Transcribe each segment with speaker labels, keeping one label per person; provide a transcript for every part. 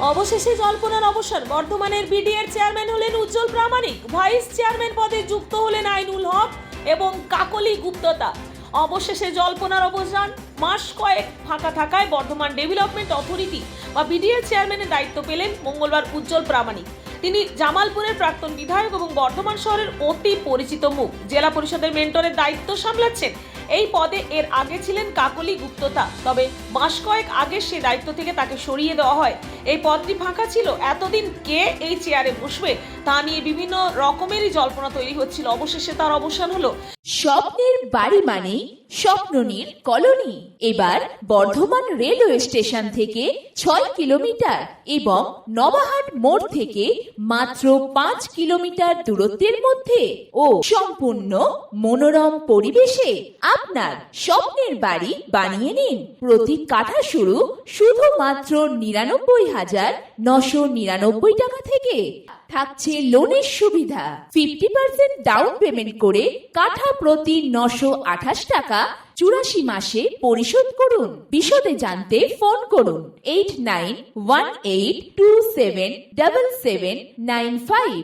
Speaker 1: অবশেষে জল্পনার অবসর বর্ধমানের বিডিএর চেয়ারম্যান হলেন উজ্জ্বল প্রামাণিক। ভাইস চেয়ারম্যান পদে যুক্ত হলেন আইনুল হক এবং কাকলি গুপ্ততা। অবশেষে জল্পনার অবসান। মাস কয়েক ফাঁকা থাকায় বর্ধমান ডেভেলপমেন্ট অথরিটি বা বিডিএর চেয়ারম্যানের দায়িত্ব পেলেন মঙ্গলবার উজ্জ্বল প্রামাণিক। তিনি জামালপুরের প্রাক্তন বিধায়ক এবং বর্ধমান শহরের অতি পরিচিত মুখ। জেলা পরিষদের মেন্টরের দায়িত্ব সামলাচ্ছেন এই পদে এর আগে ছিলেন কাকলি গুপ্ততা, তবে মাস কয়েক আগে সে দায়িত্ব থেকে তাকে সরিয়ে দেওয়া হয়। এই পদটি ফাঁকা ছিল, এতদিন কে এই চেয়ারে বসবে তা নিয়ে বিভিন্ন রকমেরই জল্পনা তৈরি হচ্ছিল। অবশেষে তার অবসান হলো।
Speaker 2: স্বপ্নের বাড়ি মানে স্বপ্ননীর কলোনি। এবার বর্ধমান রেলওয়ে স্টেশন থেকে ছয় কিলোমিটার এবং নবাহাট মোড় থেকে মাত্র পাঁচ কিলোমিটার দূরত্বের মধ্যে ও সম্পূর্ণ মনোরম পরিবেশে আপনার স্বপ্নের বাড়ি বানিয়ে নিন। প্রতি কাঠা শুরু শুধুমাত্র নিরানব্বই হাজার নশো নিরানব্বই টাকা থেকে। থাকছে লোনের সুবিধা। ফিফটি পার্সেন্ট ডাউন পেমেন্ট করে কাঠা প্রতি নশো আঠাশ টাকা চুরাশি মাসে পরিশোধ করুন। বিশদে জানতে ফোন করুন। Eight nine one eight two seven double seven nine five.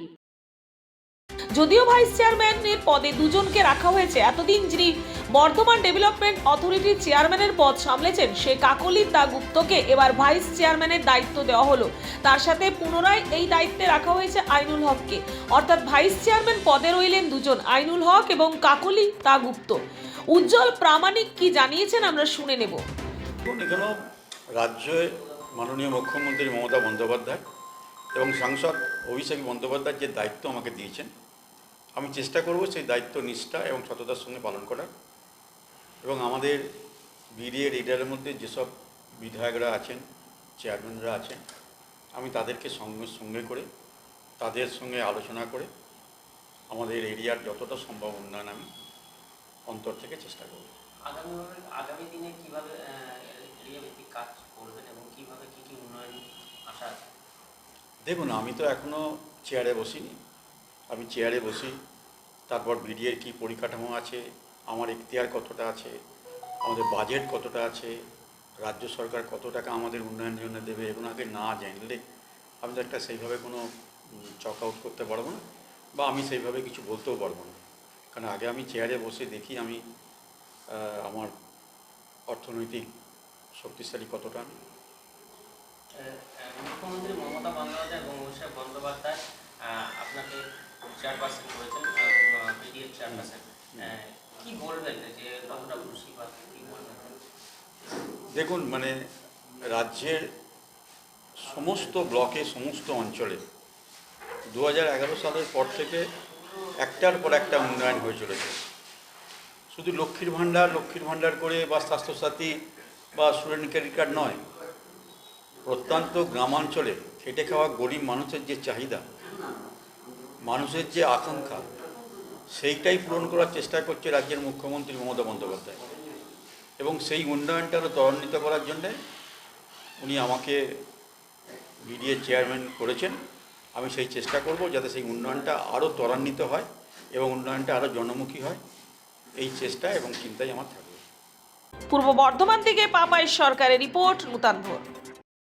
Speaker 1: যদিও ভাইস চেয়ারম্যানের পদে দুজনকে রাখা হয়েছে, এতদিন যিনি বর্ধমান ডেভেলপমেন্ট অথরিটির চেয়ারম্যানের পদ সামলেছেন সে কাকলি দা গুপ্তকে। এবার ভাইস চেয়ারম্যানের দায়িত্ব দেওয়া হলো। তার সাথে পুনরায় এই দায়িত্বে রাখা হয়েছে আইনুল হককে। অর্থাৎ ভাইস চেয়ারম্যান পদে রইলেন দুজন, আইনুল হক এবং কাকলি তা গুপ্ত। উজ্জ্বল প্রামাণিক কি জানিয়েছেন আমরা শুনে নেব।
Speaker 3: রাজ্যে মাননীয় মুখ্যমন্ত্রী মমতা বন্দ্যোপাধ্যায় এবং সাংসদ অভিষেক বন্দ্যোপাধ্যায় যে দায়িত্ব আমাকে দিয়েছেন, আমি চেষ্টা করব সেই দায়িত্ব, নিষ্ঠা এবং সততার সঙ্গে পালন করার। এবং আমাদের বিডিএ লিডারের মধ্যে যেসব বিধায়করা আছেন চেয়ারম্যানরা আছেন আমি তাদেরকে সঙ্গে সঙ্গে করে তাদের সঙ্গে আলোচনা করে আমাদের এরিয়ার যতটা সম্ভব উন্নয়ন আমি অন্তর থেকে চেষ্টা করব।
Speaker 4: আগামী আগামী দিনে কীভাবে এরিয়া কাজ করবেন এবং কীভাবে কি কি উন্নয়ন আশা আছে?
Speaker 3: দেখুন আমি তো এখনও চেয়ারে বসিনি। আমি চেয়ারে বসি তারপর বিডিএর কী পরিকাঠামো আছে আমার এখতিয়ার কতটা আছে আমাদের বাজেট কতটা আছে রাজ্য সরকার কত টাকা আমাদের উন্নয়নের জন্য দেবে এগুলো আগে না জানলে আমি তো একটা সেইভাবে কোনো চক আউট করতে পারব না বা আমি সেইভাবে কিছু বলতেও পারব না। কারণ আগে আমি চেয়ারে বসে দেখি আমি আমার অর্থনৈতিক শক্তিশালী কতটা। আমি
Speaker 4: মুখ্যমন্ত্রী মমতা বন্দ্যোপাধ্যায় বন্দ্যোপাধ্যায় আপনাকে চেয়ারপারসন করেছেন বিডিএর চেয়ারপারসন
Speaker 3: দেখুন মানে রাজ্যের সমস্ত ব্লকে, সমস্ত অঞ্চলে দু সালের পর থেকে একটার পর একটা উন্নয়ন হয়ে চলেছে। শুধু লক্ষ্মীর ভাণ্ডার লক্ষ্মীর ভাণ্ডার করে বা স্বাস্থ্যসাথী বা স্টুডেন্ট ক্রেডিট কার্ড নয়, প্রত্যন্ত গ্রামাঞ্চলে খেটে খাওয়া গরিব মানুষের যে চাহিদা, মানুষের যে আকাঙ্ক্ষা সেইটাই পূরণ করার চেষ্টা করছে রাজ্যের মুখ্যমন্ত্রী মমতা বন্দ্যোপাধ্যায়। এবং সেই উন্নয়নটা আরও ত্বরান্বিত করার জন্যে উনি আমাকে বিডিএ চেয়ারম্যান করেছেন। আমি সেই চেষ্টা করব যাতে সেই উন্নয়নটা আরও ত্বরান্বিত হয় এবং উন্নয়নটা আরও জনমুখী হয়। এই চেষ্টা এবং চিন্তাই আমার থাকবে।
Speaker 1: পূর্ব বর্ধমান থেকে পাপাই সরকারের রিপোর্ট, নূতন ভোর